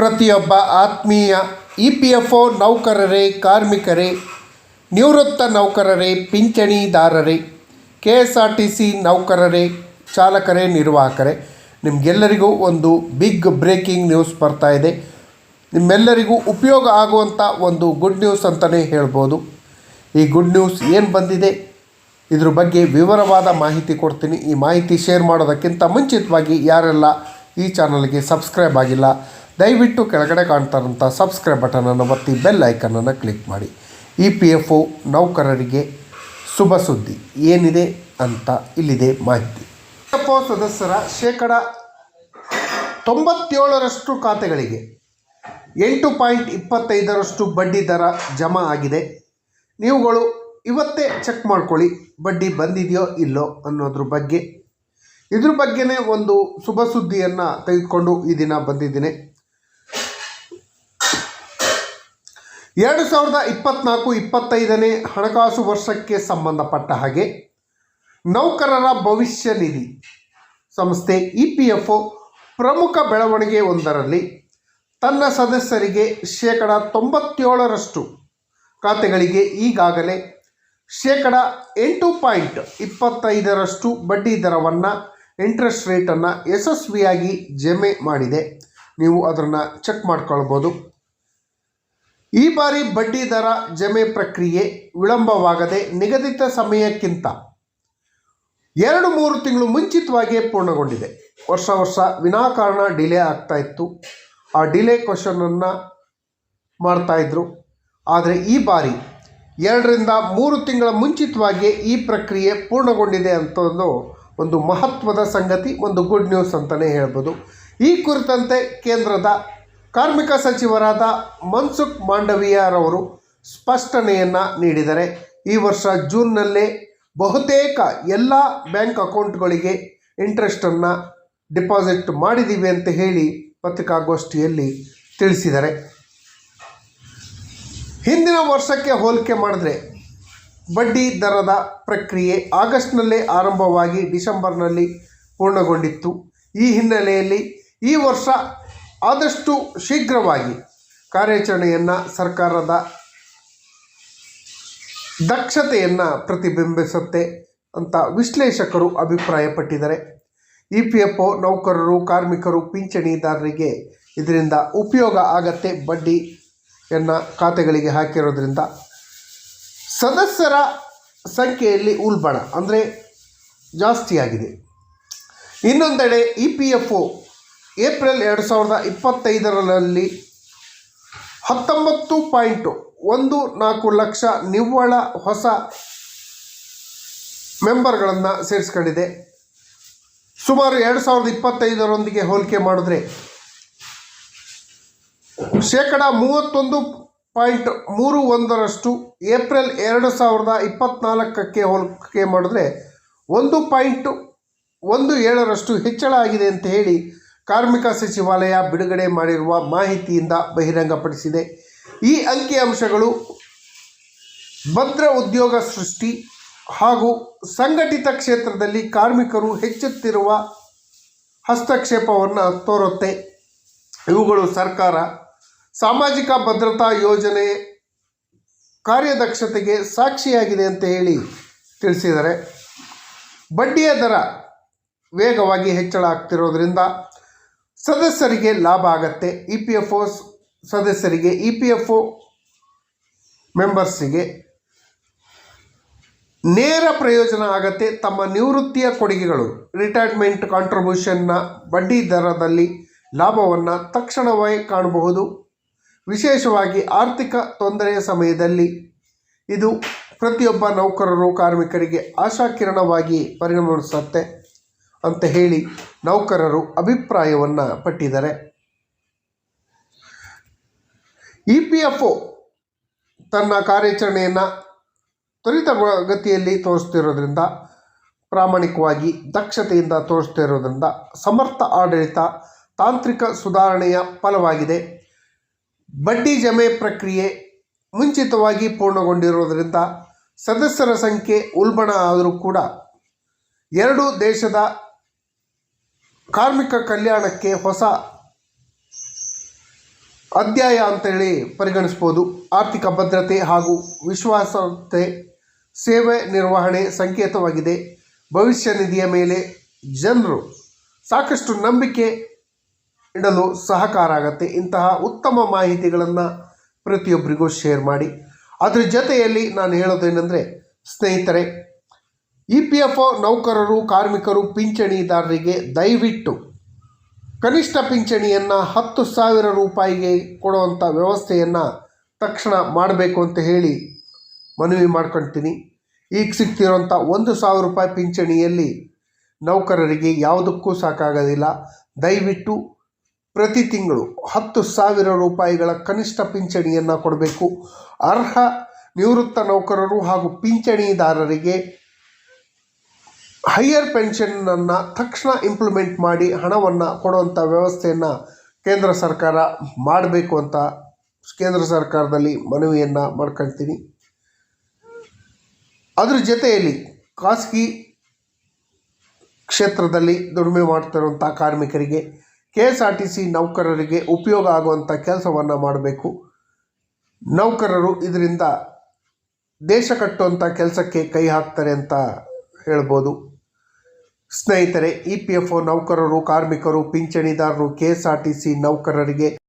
ಪ್ರತಿಯೊಬ್ಬ ಆತ್ಮೀಯ E P F O ನೌಕರರೇ, ಕಾರ್ಮಿಕರೇ, ನಿವೃತ್ತ ನೌಕರರೇ, ಪಿಂಚಣಿದಾರರೇ, K S R T C ನೌಕರರೇ, ಚಾಲಕರೇ, ನಿರ್ವಾಹಕರೇ. ನಿಮಗೆಲ್ಲರಿಗೂ ಒಂದು ಬಿಗ್ ಬ್ರೇಕಿಂಗ್ ನ್ಯೂಸ್ ಬರ್ತಾ ಇದೆ. ನಿಮ್ಮೆಲ್ಲರಿಗೂ ಉಪಯೋಗ ಆಗುವಂಥ ಒಂದು ಗುಡ್ ನ್ಯೂಸ್ ಅಂತಲೇ ಹೇಳ್ಬೋದು. ಈ ಗುಡ್ ನ್ಯೂಸ್ ಏನು ಬಂದಿದೆ? ಇದ್ರ ಬಗ್ಗೆ ವಿವರವಾದ ಮಾಹಿತಿ ಕೊಡ್ತೀನಿ. ಈ ಮಾಹಿತಿ ಶೇರ್ ಮಾಡೋದಕ್ಕಿಂತ ಮುಂಚಿತವಾಗಿ ಯಾರೆಲ್ಲ ಈ ಚಾನಲ್ಗೆ ಸಬ್ಸ್ಕ್ರೈಬ್ ಆಗಿಲ್ಲ ದಯವಿಟ್ಟು ಕೆಳಗಡೆ ಕಾಣ್ತಾರಂಥ ಸಬ್ಸ್ಕ್ರೈಬ್ ಬಟನನ್ನು ಒತ್ತಿ ಬೆಲ್ ಐಕನನ್ನು ಕ್ಲಿಕ್ ಮಾಡಿ. ಇ ಪಿ ಎಫ್ ಒ ನೌಕರರಿಗೆ ಶುಭ ಸುದ್ದಿ. ಏನಿದೆ ಅಂತ ಇಲ್ಲಿದೆ ಮಾಹಿತಿ. ಇ ಎಫ್ ಒ ಸದಸ್ಯರ ಶೇಕಡ ತೊಂಬತ್ತೇಳರಷ್ಟು ಖಾತೆಗಳಿಗೆ ಎಂಟು ಪಾಯಿಂಟ್ ಇಪ್ಪತ್ತೈದರಷ್ಟು ಬಡ್ಡಿ ದರ ಜಮಾ ಆಗಿದೆ. ನೀವುಗಳು ಇವತ್ತೇ ಚೆಕ್ ಮಾಡ್ಕೊಳ್ಳಿ, ಬಡ್ಡಿ ಬಂದಿದೆಯೋ ಇಲ್ಲೋ ಅನ್ನೋದ್ರ ಬಗ್ಗೆ. ಇದ್ರ ಬಗ್ಗೆನೇ ಒಂದು ಶುಭ ಸುದ್ದಿಯನ್ನು ತೆಗೆದುಕೊಂಡು ಈ ದಿನ ಬಂದಿದ್ದೀನಿ. ಎರಡು ಸಾವಿರದ ಇಪ್ಪತ್ನಾಲ್ಕು ಇಪ್ಪತ್ತೈದನೇ ಹಣಕಾಸು ವರ್ಷಕ್ಕೆ ಸಂಬಂಧಪಟ್ಟ ಹಾಗೆ ನೌಕರರ ಭವಿಷ್ಯ ನಿಧಿ ಸಂಸ್ಥೆ ಇ ಪಿ ಎಫ್ ಒ ಪ್ರಮುಖ ಬೆಳವಣಿಗೆ ಒಂದರಲ್ಲಿ ತನ್ನ ಸದಸ್ಯರಿಗೆ ಶೇಕಡ ತೊಂಬತ್ತೇಳರಷ್ಟು ಖಾತೆಗಳಿಗೆ ಈಗಾಗಲೇ ಶೇಕಡ ಎಂಟು ಪಾಯಿಂಟ್ ಇಪ್ಪತ್ತೈದರಷ್ಟು ಬಡ್ಡಿ ದರವನ್ನು, ಇಂಟ್ರೆಸ್ಟ್ ರೇಟನ್ನು ಯಶಸ್ವಿಯಾಗಿ ಜಮೆ ಮಾಡಿದೆ. ನೀವು ಅದನ್ನು ಚೆಕ್ ಮಾಡ್ಕೊಳ್ಬೋದು. ಈ ಬಾರಿ ಬಡ್ಡಿ ದರ ಜಮೆ ಪ್ರಕ್ರಿಯೆ ವಿಳಂಬವಾಗದೆ ನಿಗದಿತ ಸಮಯಕ್ಕಿಂತ ಎರಡು ಮೂರು ತಿಂಗಳು ಮುಂಚಿತವಾಗಿಯೇ ಪೂರ್ಣಗೊಂಡಿದೆ. ವರ್ಷ ವರ್ಷ ವಿನಾಕಾರಣ ಡಿಲೇ ಆಗ್ತಾ ಇತ್ತು. ಆ ಡಿಲೇ ಕ್ವಶನನ್ನು ಮಾಡ್ತಾಯಿದ್ರು ಆದರೆ ಈ ಬಾರಿ ಎರಡರಿಂದ ಮೂರು ತಿಂಗಳ ಮುಂಚಿತವಾಗಿಯೇ ಈ ಪ್ರಕ್ರಿಯೆ ಪೂರ್ಣಗೊಂಡಿದೆ ಅಂತ ಒಂದು ಒಂದು ಮಹತ್ವದ ಸಂಗತಿ, ಒಂದು ಗುಡ್ ನ್ಯೂಸ್ ಅಂತಲೇ ಹೇಳ್ಬೋದು. ಈ ಕುರಿತಂತೆ ಕೇಂದ್ರದ ಕಾರ್ಮಿಕ ಸಚಿವರಾದ ಮನ್ಸುಖ್ ಮಾಂಡವಿಯಾರವರು ಸ್ಪಷ್ಟನೆಯನ್ನು ನೀಡಿದರೆ ಈ ವರ್ಷ ಜೂನ್ನಲ್ಲೇ ಬಹುತೇಕ ಎಲ್ಲ ಬ್ಯಾಂಕ್ ಅಕೌಂಟ್ಗಳಿಗೆ ಇಂಟ್ರೆಸ್ಟನ್ನು ಡಿಪಾಸಿಟ್ ಮಾಡಿದ್ದೀವಿ ಅಂತ ಹೇಳಿ ಪತ್ರಿಕಾಗೋಷ್ಠಿಯಲ್ಲಿ ತಿಳಿಸಿದ್ದಾರೆ ಹಿಂದಿನ ವರ್ಷಕ್ಕೆ ಹೋಲಿಕೆ ಮಾಡಿದ್ರೆ ಬಡ್ಡಿ ದರದ ಪ್ರಕ್ರಿಯೆ ಆಗಸ್ಟ್ನಲ್ಲೇ ಆರಂಭವಾಗಿ ಡಿಸೆಂಬರ್ನಲ್ಲಿ ಪೂರ್ಣಗೊಂಡಿತ್ತು. ಈ ಹಿನ್ನೆಲೆಯಲ್ಲಿ ಈ ವರ್ಷ ಆದಷ್ಟು ಶೀಘ್ರವಾಗಿ ಕಾರ್ಯಾಚರಣೆಯನ್ನು ಸರ್ಕಾರದ ದಕ್ಷತೆಯನ್ನು ಪ್ರತಿಬಿಂಬಿಸುತ್ತೆ ಅಂತ ವಿಶ್ಲೇಷಕರು ಅಭಿಪ್ರಾಯಪಟ್ಟಿದ್ದಾರೆ. ಇ ಪಿ ಎಫ್ ಒ ನೌಕರರು, ಕಾರ್ಮಿಕರು, ಪಿಂಚಣಿದಾರರಿಗೆ ಇದರಿಂದ ಉಪಯೋಗ ಆಗತ್ತೆ ಬಡ್ಡಿಯನ್ನು ಖಾತೆಗಳಿಗೆ ಹಾಕಿರೋದ್ರಿಂದ. ಸದಸ್ಯರ ಸಂಖ್ಯೆಯಲ್ಲಿ ಉಲ್ಬಣ ಅಂದರೆ ಜಾಸ್ತಿಯಾಗಿದೆ. ಇನ್ನೊಂದೆಡೆ E P F O April ಎರಡು ಸಾವಿರದ ಇಪ್ಪತ್ತೈದರಲ್ಲಿ ಹತ್ತೊಂಬತ್ತು ಪಾಯಿಂಟು ಒಂದು ನಾಲ್ಕು ಲಕ್ಷ ನಿವ್ವಳ ಹೊಸ ಮೆಂಬರ್ಗಳನ್ನು ಸೇರಿಸ್ಕೊಂಡಿದೆ. ಸುಮಾರು ಎರಡು ಸಾವಿರದ ಇಪ್ಪತ್ತೈದರೊಂದಿಗೆ ಹೋಲಿಕೆ ಮಾಡಿದ್ರೆ ಶೇಕಡ ಮೂವತ್ತೊಂದು ಪಾಯಿಂಟ್ ಮೂರು ಒಂದರಷ್ಟು ಏಪ್ರಿಲ್ ಎರಡು ಸಾವಿರದ ಇಪ್ಪತ್ತ್ನಾಲ್ಕಕ್ಕೆ ಹೋಲಿಕೆ ಮಾಡಿದ್ರೆ ಒಂದು ಪಾಯಿಂಟು ಒಂದು ಏಳರಷ್ಟು ಹೆಚ್ಚಳ ಆಗಿದೆ ಅಂತ ಹೇಳಿ ಕಾರ್ಮಿಕ ಸಚಿವಾಲಯ ಬಿಡುಗಡೆ ಮಾಡಿರುವ ಮಾಹಿತಿಯಿಂದ ಬಹಿರಂಗಪಡಿಸಿದೆ. ಈ ಅಂಕಿಅಂಶಗಳು ಭದ್ರ ಉದ್ಯೋಗ ಸೃಷ್ಟಿ ಹಾಗೂ ಸಂಘಟಿತ ಕ್ಷೇತ್ರದಲ್ಲಿ ಕಾರ್ಮಿಕರು ಹೆಚ್ಚುತ್ತಿರುವ ಹಸ್ತಕ್ಷೇಪವನ್ನು ತೋರುತ್ತೆ. ಇವುಗಳು ಸರ್ಕಾರ, ಸಾಮಾಜಿಕ ಭದ್ರತಾ ಯೋಜನೆ ಕಾರ್ಯದಕ್ಷತೆಗೆ ಸಾಕ್ಷಿಯಾಗಿದೆ ಅಂತ ಹೇಳಿ ತಿಳಿಸಿದ್ದಾರೆ. ಬಡ್ಡಿಯ ದರ ವೇಗವಾಗಿ ಹೆಚ್ಚಳ ಆಗ್ತಿರೋದ್ರಿಂದ ಸದಸ್ಯರಿಗೆ ಲಾಭ ಆಗತ್ತೆ. ಇ ಪಿ ಎಫ್ ಒ ಸದಸ್ಯರಿಗೆ ಇ ಪಿ ಎಫ್ ಒ ಮೆಂಬರ್ಸಿಗೆ ನೇರ ಪ್ರಯೋಜನ ಆಗತ್ತೆ. ತಮ್ಮ ನಿವೃತ್ತಿಯ ಕೊಡುಗೆಗಳು ರಿಟೈರ್ಮೆಂಟ್ ಕಾಂಟ್ರಿಬ್ಯೂಷನ್ನ ಬಡ್ಡಿ ದರದಲ್ಲಿ ಲಾಭವನ್ನು ತಕ್ಷಣವೇ ಕಾಣಬಹುದು. ವಿಶೇಷವಾಗಿ ಆರ್ಥಿಕ ತೊಂದರೆಯ ಸಮಯದಲ್ಲಿ ಇದು ಪ್ರತಿಯೊಬ್ಬ ನೌಕರರು, ಕಾರ್ಮಿಕರಿಗೆ ಆಶಾಕಿರಣವಾಗಿ ಪರಿಣಮಿಸುತ್ತೆ ಅಂತ ಹೇಳಿ ನೌಕರರು ಅಭಿಪ್ರಾಯವನ್ನು ಪಟ್ಟಿದ್ದಾರೆ. ಇ ಪಿ ಎಫ್ ಒ ತನ್ನ ಕಾರ್ಯಾಚರಣೆಯನ್ನು ತ್ವರಿತ ಗತಿಯಲ್ಲಿ ತೋರಿಸ್ತಿರೋದ್ರಿಂದ, ಪ್ರಾಮಾಣಿಕವಾಗಿ ದಕ್ಷತೆಯಿಂದ ತೋರಿಸ್ತಿರೋದ್ರಿಂದ ಸಮರ್ಥ ಆಡಳಿತ ತಾಂತ್ರಿಕ ಸುಧಾರಣೆಯ ಫಲವಾಗಿದೆ. ಬಡ್ಡಿ ಜಮೆ ಪ್ರಕ್ರಿಯೆ ಮುಂಚಿತವಾಗಿ ಪೂರ್ಣಗೊಂಡಿರೋದರಿಂದ ಸದಸ್ಯರ ಸಂಖ್ಯೆ ಉಲ್ಬಣ ಆದರೂ ಕೂಡ ಎರಡು ದೇಶದ ಕಾರ್ಮಿಕ ಕಲ್ಯಾಣಕ್ಕೆ ಹೊಸ ಅಧ್ಯಾಯ ಅಂತೇಳಿ ಪರಿಗಣಿಸ್ಬೋದು. ಆರ್ಥಿಕ ಭದ್ರತೆ ಹಾಗೂ ವಿಶ್ವಾಸತೆ ಸೇವೆ ನಿರ್ವಹಣೆ ಸಂಕೇತವಾಗಿದೆ. ಭವಿಷ್ಯ ನಿಧಿಯ ಮೇಲೆ ಜನರು ಸಾಕಷ್ಟು ನಂಬಿಕೆ ಇಡಲು ಸಹಕಾರ ಆಗುತ್ತೆ ಇಂತಹ ಉತ್ತಮ ಮಾಹಿತಿಗಳನ್ನು ಪ್ರತಿಯೊಬ್ಬರಿಗೂ ಶೇರ್ ಮಾಡಿ. ಅದರ ಜೊತೆಯಲ್ಲಿ ನಾನು ಹೇಳೋದೇನೆಂದರೆ, ಸ್ನೇಹಿತರೆ ಇ ಪಿ ಎಫ್ ಒ ನೌಕರರು, ಕಾರ್ಮಿಕರು, ಪಿಂಚಣಿದಾರರಿಗೆ ದಯವಿಟ್ಟು ಕನಿಷ್ಠ ಪಿಂಚಣಿಯನ್ನು ಹತ್ತು ಸಾವಿರ ರೂಪಾಯಿಗೆ ಕೊಡುವಂಥ ವ್ಯವಸ್ಥೆಯನ್ನು ತಕ್ಷಣ ಮಾಡಬೇಕು ಅಂತ ಹೇಳಿ ಮನವಿ ಮಾಡ್ಕೊಳ್ತೀನಿ ಈಗ ಸಿಗ್ತಿರೋಂಥ ಒಂದು ಸಾವಿರ ರೂಪಾಯಿ ಪಿಂಚಣಿಯಲ್ಲಿ ನೌಕರರಿಗೆ ಯಾವುದಕ್ಕೂ ಸಾಕಾಗೋದಿಲ್ಲ. ದಯವಿಟ್ಟು ಪ್ರತಿ ತಿಂಗಳು ಹತ್ತು ಸಾವಿರ ರೂಪಾಯಿಗಳ ಕನಿಷ್ಠ ಪಿಂಚಣಿಯನ್ನು ಕೊಡಬೇಕು. ಅರ್ಹ ನಿವೃತ್ತ ನೌಕರರು ಹಾಗೂ ಪಿಂಚಣಿದಾರರಿಗೆ ಹೈಯರ್ ಪೆನ್ಷನ್ನನ್ನು ತಕ್ಷಣ ಇಂಪ್ಲಿಮೆಂಟ್ ಮಾಡಿ ಹಣವನ್ನು ಕೊಡುವಂಥ ವ್ಯವಸ್ಥೆಯನ್ನು ಕೇಂದ್ರ ಸರ್ಕಾರ ಮಾಡಬೇಕು ಅಂತ ಕೇಂದ್ರ ಸರ್ಕಾರದಲ್ಲಿ ಮನವಿಯನ್ನು ಮಾಡ್ಕೊಳ್ತೀನಿ. ಅದ್ರ ಜೊತೆಯಲ್ಲಿ ಖಾಸಗಿ ಕ್ಷೇತ್ರದಲ್ಲಿ ದುಡಿಮೆ ಮಾಡ್ತಿರುವಂಥ ಕಾರ್ಮಿಕರಿಗೆ K S R T C ನೌಕರರಿಗೆ ಉಪಯೋಗ ಆಗುವಂಥ ಕೆಲಸವನ್ನು ಮಾಡಬೇಕು. ನೌಕರರು ಇದರಿಂದ ದೇಶ ಕಟ್ಟುವಂಥ ಕೆಲಸಕ್ಕೆ ಕೈ ಹಾಕ್ತಾರೆ ಅಂತ ಹೇಳ್ಬೋದು. ಸ್ನೇಹಿತರೆ ಇ ಒ ನೌಕರರು ಕಾರ್ಮಿಕರು ಪಿಂಚಣಿದಾರರು ಕೆ ಟಿ ಸಿ ನೌಕರರಿಗೆ